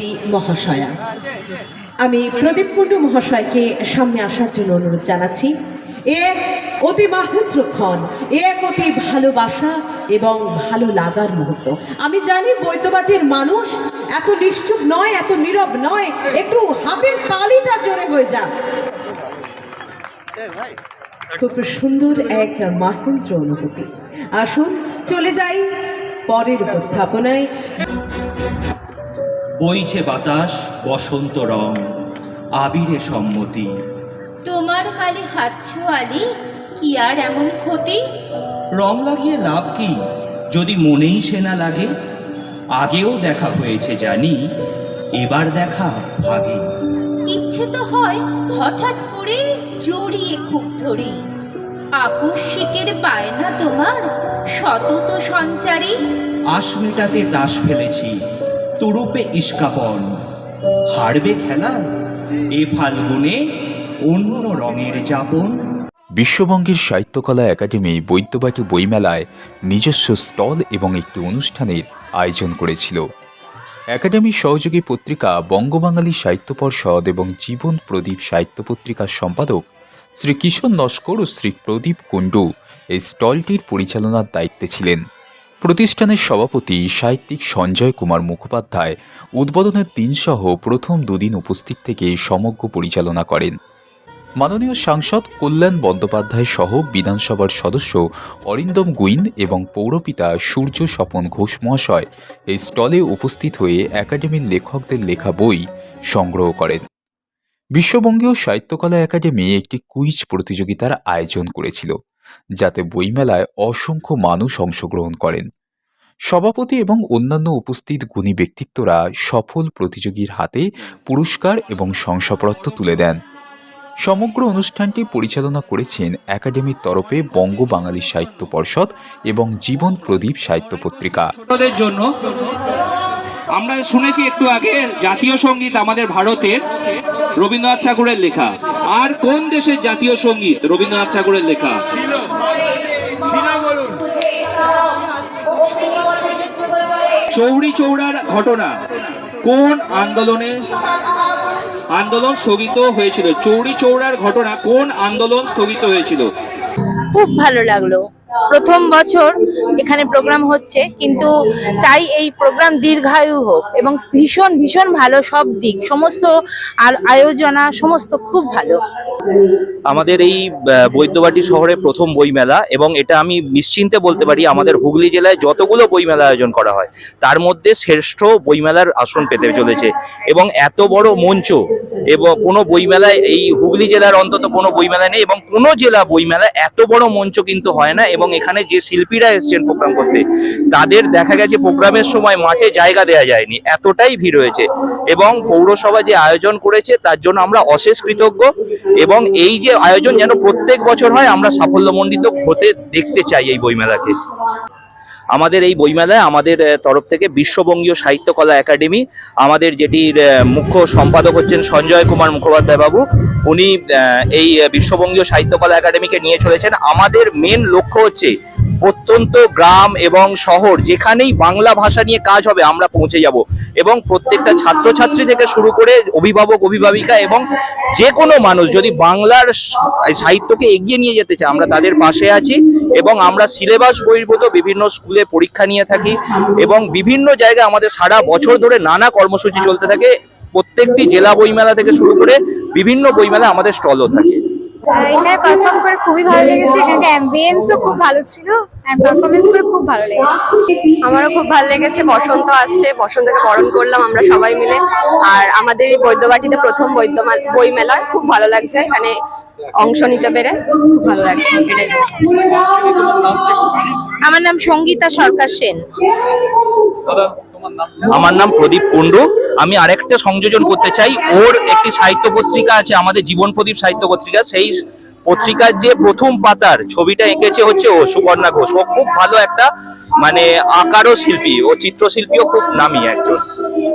অনুভূতি মহাশয়া। আমি প্রদীপ কুণ্ডু মহাশয়কে সামনে আসার জন্য অনুরোধ জানাচ্ছি। এক অতি মাহেন্দ্রক্ষণ এক অতি ভালোবাসা এবং ভালো লাগার মুহূর্ত। আমি জানি বৈদ্যবাটির মানুষ এত নিশ্চুপ নয়, এত নীরব নয়, একটু হাতের তালিটা জোরে হয়ে যাক। খুব সুন্দর এক মাহেন্দ্র অনুভূতি। আসুন, চলে যাই পরের উপস্থাপনায়। বইছে বাতাস বসন্ত রং। আবিরে সম্মতি। তোমার কালে হাত ছোয়ালি কি আর এমন ক্ষতি? রং লাগিয়ে লাভ কি? যদি মনেই সে না লাগে। আগেও দেখা হয়েছে জানি এবার দেখা ভাগে। ইচ্ছে তো হয় হঠাৎ করে জড়িয়ে খুব ধরি। আকস্মিকের পায় না তোমার সতত সঞ্চারী। আশ মেটাতে তাস ফেলেছি। তুরুপে ইস্কাপন। হারবে খেলা, এ ফাল্গুনে অন্য রঙের যাপন। বিশ্ববঙ্গের সাহিত্যকলা একাডেমি বৈদ্যবাটি বইমেলায় নিজস্ব স্টল এবং একটি অনুষ্ঠানের আয়োজন করেছিল। একাডেমির সহযোগী পত্রিকা বঙ্গবাঙালি সাহিত্য পর্ষদ এবং জীবন প্রদীপ সাহিত্য পত্রিকার সম্পাদক শ্রী কিশোর নস্কর ও শ্রী প্রদীপ কুণ্ডু এই স্টলটির পরিচালনার দায়িত্বে ছিলেন। প্রতিষ্ঠানের সভাপতি সাহিত্যিক সঞ্জয় কুমার মুখোপাধ্যায় উদ্বোধনের দিনসহ প্রথম দুদিন উপস্থিত থেকে সমগ্র পরিচালনা করেন। মাননীয় সাংসদ কল্যাণ বন্দ্যোপাধ্যায় সহ বিধানসভার সদস্য অরিন্দম গুইন এবং পৌরপিতা সূর্য স্বপন ঘোষ মহাশয় এই স্টলে উপস্থিত হয়ে একাডেমির লেখকদের লেখা বই সংগ্রহ করেন। বিশ্ববঙ্গীয় সাহিত্যকলা একাডেমি একটি কুইজ প্রতিযোগিতার আয়োজন করেছিল। যাতে বইমেলায় অসংখ্য মানুষ অংশগ্রহণ করেন। সভাপতি এবং অন্যান্য উপস্থিত গুণী ব্যক্তিত্বরা সফল প্রতিযোগীর হাতে পুরস্কার এবং শংসাপত্র তুলে দেন। সমগ্র অনুষ্ঠানটি পরিচালনা করেছেন একাডেমির তরফে বঙ্গ বাঙালি সাহিত্য পর্ষদ এবং জীবন প্রদীপ সাহিত্য পত্রিকা। জন্য আমরা শুনেছি একটু আগে জাতীয় সংগীত আমাদের ভারতের রবীন্দ্রনাথ ঠাকুরের লেখা। আর কোন দেশের জাতীয় সংগীত রবীন্দ্রনাথ ঠাকুরের লেখা? চৌরি চৌড়ার ঘটনা। কোন আন্দোলনে আন্দোলন স্থগিত হয়েছিল? চৌরি চৌড়ার ঘটনা কোন আন্দোলন স্থগিত হয়েছিল? খুব ভালো লাগল। প্রথম বছর এখানে প্রোগ্রাম হচ্ছে, কিন্তু চাই এই প্রোগ্রাম দীর্ঘায়ু হোক এবং ভীষণ ভীষণ ভালো সব দিক, সমস্ত আর আয়োজনা, সমস্ত খুব ভালো। আমাদের এই বৈদ্যবাটি শহরে প্রথম বইমেলা এবং এটা আমি নিশ্চিন্তে বলতে পারি, আমাদের হুগলি জেলায় যতগুলো বইমেলা আয়োজন করা হয়, তার মধ্যে শ্রেষ্ঠ বইমেলার আসন পেতে চলেছে এবং এত বড় মঞ্চ এবং কোনো বইমেলায়, এই হুগলি জেলার অন্তত কোনো বইমেলা নেই এবং কোনো জেলা বইমেলা এত বড় মঞ্চ কিন্তু হয় না এবং এখানে যে শিল্পীরা এসছেন প্রোগ্রাম করতে, তাদের দেখা গেছে প্রোগ্রামের সময় মাঠে জায়গা দেওয়া যায়নি, এতটাই ভিড় হয়েছে। এবং পৌরসভা যে আয়োজন করেছে, তার জন্য আমরা অশেষ কৃতজ্ঞ এবং এই যে আয়োজন যেন প্রত্যেক বছর হয়, আমরা সাফল্যমণ্ডিত হতে দেখতে চাই এই বইমেলাকে। আমাদের এই বইমেলায় আমাদের তরফ থেকে বিশ্ববঙ্গীয় সাহিত্যকলা একাডেমি, আমাদের যেটির মুখ্য সম্পাদক হচ্ছেন সঞ্জয় কুমার মুখোপাধ্যায় বাবু উনি এই বিশ্ববঙ্গীয় সাহিত্যকলা একাডেমিকে নিয়ে চলেছেন। আমাদের মেন লক্ষ্য হচ্ছে প্রত্যন্ত গ্রাম এবং শহর যেখানেই বাংলা ভাষা নিয়ে কাজ হবে আমরা পৌঁছে যাব। এবং প্রত্যেকটা ছাত্রছাত্রী থেকে শুরু করে অভিভাবক, অভিভাবিকা এবং যে কোনো মানুষ যদি বাংলার সাহিত্যকে এগিয়ে নিয়ে যেতে চায়, আমরা তাদের পাশে আছি। এবং আমরা সিলেবাস বহির্ভূত বিভিন্ন স্কুলে পরীক্ষা নিয়ে থাকি এবং বিভিন্ন জায়গায় আমাদের সারা বছর ধরে নানা কর্মসূচি চলতে থাকে। প্রত্যেকটি জেলা বইমেলা থেকে শুরু করে বিভিন্ন বইমেলা আমাদের স্টলও থাকে। আমারও খুব ভালো লেগেছে, বসন্ত আসছে, বসন্তকে বরণ করলাম আমরা সবাই মিলে। আর আমাদের এই বৈদ্যবাটিতে প্রথম বৈদ্য বই মেলা খুব ভালো লাগছে এখানে অংশ নিতে পেরে খুব ভালো লাগছে এটাই। আমার নাম সঙ্গীতা সরকার সেন। আমার নাম প্রদীপ কুণ্ডু। আমি আরেকটা সংযোজন করতে চাই। ওর একটি সাহিত্য পত্রিকা আছে আমাদের জীবন প্রদীপ সাহিত্য পত্রিকা। সেই পত্রিকার যে প্রথম পাতার ছবিটা এঁকেছে হচ্ছে ও সুকন্যা ঘোষ। ও খুব ভালো একটা মানে আঁকারও শিল্পী। ও চিত্রশিল্পীও খুব নামি একজন।